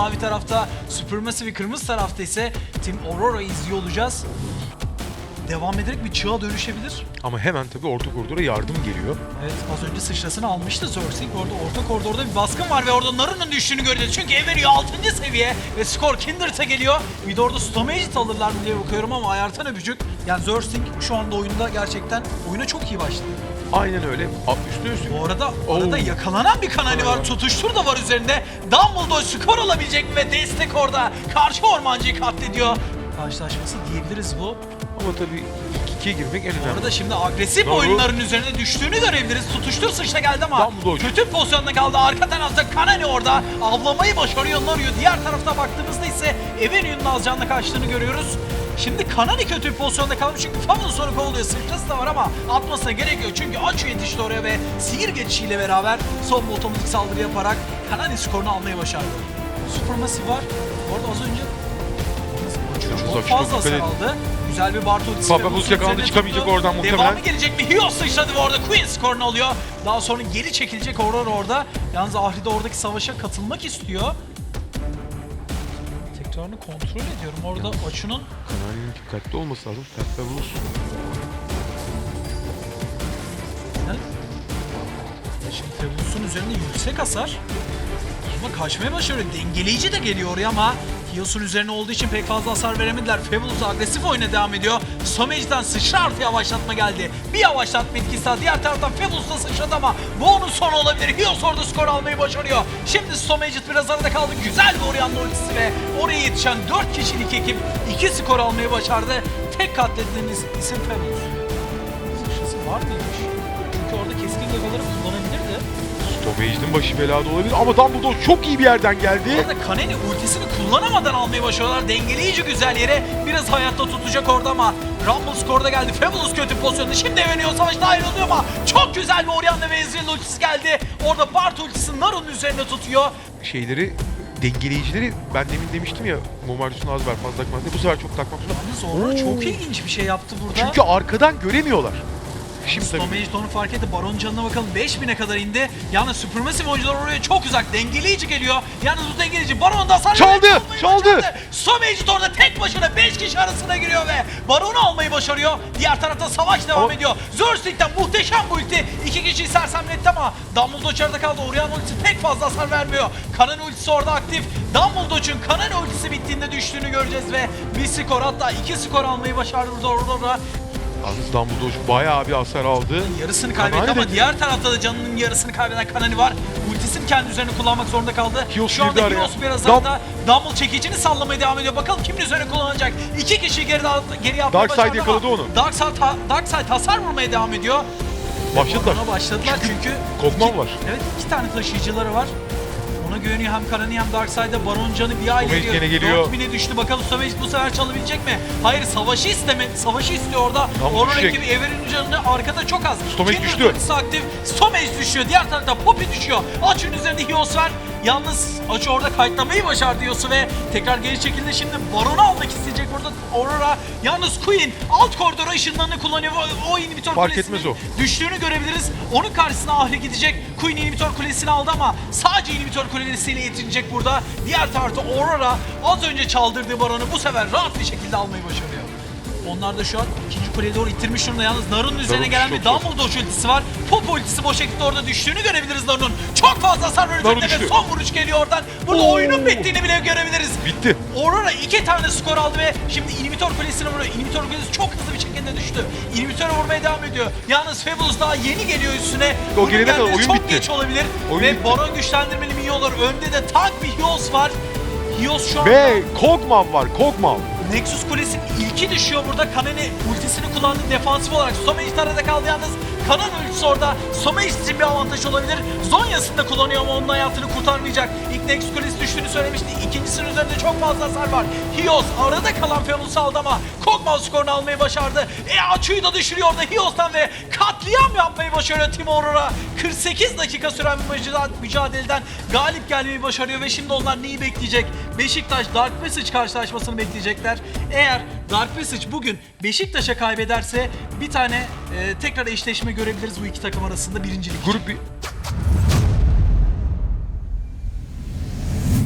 mavi tarafta Supermassive ve kırmızı tarafta ise Team Aurora izliyor olacağız. Devam ederek bir çığa dönüşebilir. Ama hemen tabii orta koridora yardım geliyor. Evet az önce sıçrasını almıştı Zerxing. Orada orta koridorda bir baskın var ve orada Naru'nun düştüğünü göreceğiz. Çünkü Everio 6. seviye ve skor Kindred'a geliyor. Bir de orada Stomaged alırlar mı diye bakıyorum ama ayartan öpücük. Yani Zerxing şu anda oyunda gerçekten oyuna çok iyi başladı. Aynen öyle. A- Üstüne üstlük Bu arada Oo. arada yakalanan bir kanali var. Tutuştur da var üzerinde. Dumbledore skor alabilecek mi ve destek orada. Karşı ormancıyı katlediyor. Karşılaşması diyebiliriz bu. ama tabii ilk ikiye girmek en önemli. arada şimdi agresif Doğru. oyunların üzerine düştüğünü görebiliriz. Tutuştur sıçra geldi ama kötü pozisyonda kaldı. Arka tarafta Kanani orada avlamayı başarıyor Naru'yu. Diğer tarafta baktığımızda ise Evenio'nun az canla kaçtığını görüyoruz. Şimdi Kanani kötü bir pozisyonda kalmış çünkü Fam'ın sonu kovalıyor. Sıçrası da var ama atmasına gerek yok. Çünkü Açu yetişti oraya ve sihir geçişiyle beraber son bir otomatik saldırı yaparak Kanani skorunu almayı başardı. Supermassive var. Bu arada az önce çok fazla hasar aldı. Güzel bir Bart ultisi. Papa Buz yakalandı, çıkamayacak oradan muhtemelen. Devamı gelecek mi? Hios sıçradı orada Queen skorunu alıyor. Daha sonra geri çekilecek Aurora orada. Yalnız Ahri de oradaki savaşa katılmak istiyor. Tekrarını kontrol ediyorum. Orada Açu'nun Kanalinin dikkatli olması lazım. Blues. Ne? Şimdi Febus'un üzerinde yüksek hasar. Ama kaçmaya başarıyor. Dengeleyici de geliyor oraya ama Hios'un üzerine olduğu için pek fazla hasar veremediler. Fabulous agresif oyuna devam ediyor. Somage'den sıçra yavaşlatma geldi. Bir yavaşlatma etkisi daha. Diğer taraftan Fabulous da sıçradı ama bu onun sonu olabilir. Hios orada skor almayı başarıyor. Şimdi Somaged biraz arada kaldı. Güzel bir Orianna ultisi ve oraya yetişen 4 kişilik ekip 2 skor almayı başardı. Tek katlediğiniz isim Fabulous. Sıçrası var mıymış? Çünkü orada keskin level'ları kullanabilirdi. Stomage'in başı belada olabilir ama Dumbledore çok iyi bir yerden geldi. Orada Kaneni ultisini kullanamadan almayı başarıyorlar. Dengeleyici güzel yere biraz hayatta tutacak orada ama Rumble skorda geldi. Fabulous kötü pozisyonda. Şimdi evleniyor savaşta ayrılıyor ama çok güzel bir Orianna ve Ezreal ultisi geldi. Orada Bart ultisi Narun'un üzerine tutuyor. Şeyleri dengeleyicileri ben demin demiştim ya Momarius'un az ver fazla takmaz diye bu sefer çok takmak zorunda. Yalnız çok ilginç bir şey yaptı burada. Çünkü arkadan göremiyorlar. Şimdi tabii Stomage onu fark etti. Baron canına bakalım 5000'e kadar indi. Yalnız Supermassive oyuncular oraya çok uzak. Dengeleyici geliyor. Yalnız bu dengeleyici Baron da hasar Çaldı, çaldı. Stomage orada tek başına 5 kişi arasına giriyor ve Baron'u almayı başarıyor. Diğer tarafta savaş devam Ama- ediyor. Zerstick'ten muhteşem bu ulti. İki kişiyi sersemletti ama Dumbledore içeride kaldı. Orion ultisi pek fazla hasar vermiyor. Kanan ultisi orada aktif. Dumbledore'un Kanan ultisi bittiğinde düştüğünü göreceğiz ve bir skor hatta iki skor almayı başardı burada Aurora. Yalnız Dumbledore bayağı bir hasar aldı. Yarısını kaybetti Kanani ama de- diğer tarafta da canının yarısını kaybeden Kanani var. Ultisini kendi üzerine kullanmak zorunda kaldı. Hios Şu anda girdi araya. Hios biraz Dam- arada Dumble çekicini sallamaya devam ediyor. Bakalım kimin üzerine kullanacak. İki kişi geride geri atmaya Darkseid başardı ama yakaladı onu. Darkseid, ha- Darkseid hasar vurmaya devam ediyor. Başladılar. Ona başladılar çünkü iki- var. Evet iki tane taşıyıcıları var. Güveniyor hem Karani hem Darkseid'e Baron canı bir aile Stomage gene geliyor. 4000'e düştü bakalım Stomage bu sefer çalabilecek mi? Hayır savaşı istemedi. Savaşı istiyor orada. Tamam, Onun düşecek. ekibi Everin canı arkada çok az. Stomage düştü. aktif. Stomage düşüyor. Diğer tarafta Poppy düşüyor. Açı'nın üzerinde Hios var. Yalnız Açı orada kayıtlamayı başardı Hios'u ve tekrar geri çekildi. Şimdi Baron'u almak isteyecek burada Aurora. Yalnız Queen alt koridora ışınlarını kullanıyor. O, o inhibitor Fark etmez o. düştüğünü görebiliriz. Onun karşısına Ahri gidecek. Queen inhibitor kulesini aldı ama sadece inhibitor kulesiyle yetinecek burada. Diğer tarafta Aurora az önce çaldırdığı baronu bu sefer rahat bir şekilde almayı başarıyor. Onlar da şu an ikinci kuleye doğru ittirmiş durumda. Yalnız Narun'un üzerine Narun gelen bir. Dumbledore ultisi var. Pop ultisi boş şekilde orada düştüğünü görebiliriz Narun'un. Çok fazla hasar üzerinde ve son vuruş geliyor oradan. Burada Oo. oyunun bittiğini bile görebiliriz. Bitti. Aurora iki tane skor aldı ve şimdi inhibitor kulesine vuruyor. Inhibitor kulesi çok hızlı bir şekilde düştü. Inhibitor'a vurmaya devam ediyor. Yalnız Fabulous daha yeni geliyor üstüne. O Bunun gelene kadar gelmesi oyun çok bitti. geç olabilir. Oyun ve bitti. Baron güçlendirmeli minyonlar. Önde de tank bir Hios var. Hios şu anda Ve Kog'Maw var. Kog'Maw. Nexus Kulesi'nin ilki düşüyor burada. Kanani ultisini kullandı defansif olarak. Somage arada kaldı yalnız. Kanan ultisi orada. Somage için bir avantaj olabilir. Zonya'sını da kullanıyor ama onun hayatını kurtarmayacak. İlk Kulesi düştüğünü söylemişti. İkincisinin üzerinde çok fazla hasar var. Hios arada kalan Fabulous'u aldı ama Kog'Maw skorunu almayı başardı. E Açu'yu da düşürüyor orada Hios'tan ve katliam yapmayı başarıyor Team Aurora. 48 dakika süren bir mücadele- mücadeleden galip gelmeyi başarıyor ve şimdi onlar neyi bekleyecek? Beşiktaş Dark Passage karşılaşmasını bekleyecekler. Eğer Dark Passage bugün Beşiktaş'a kaybederse bir tane e, tekrar eşleşme görebiliriz bu iki takım arasında birincilik. Grup.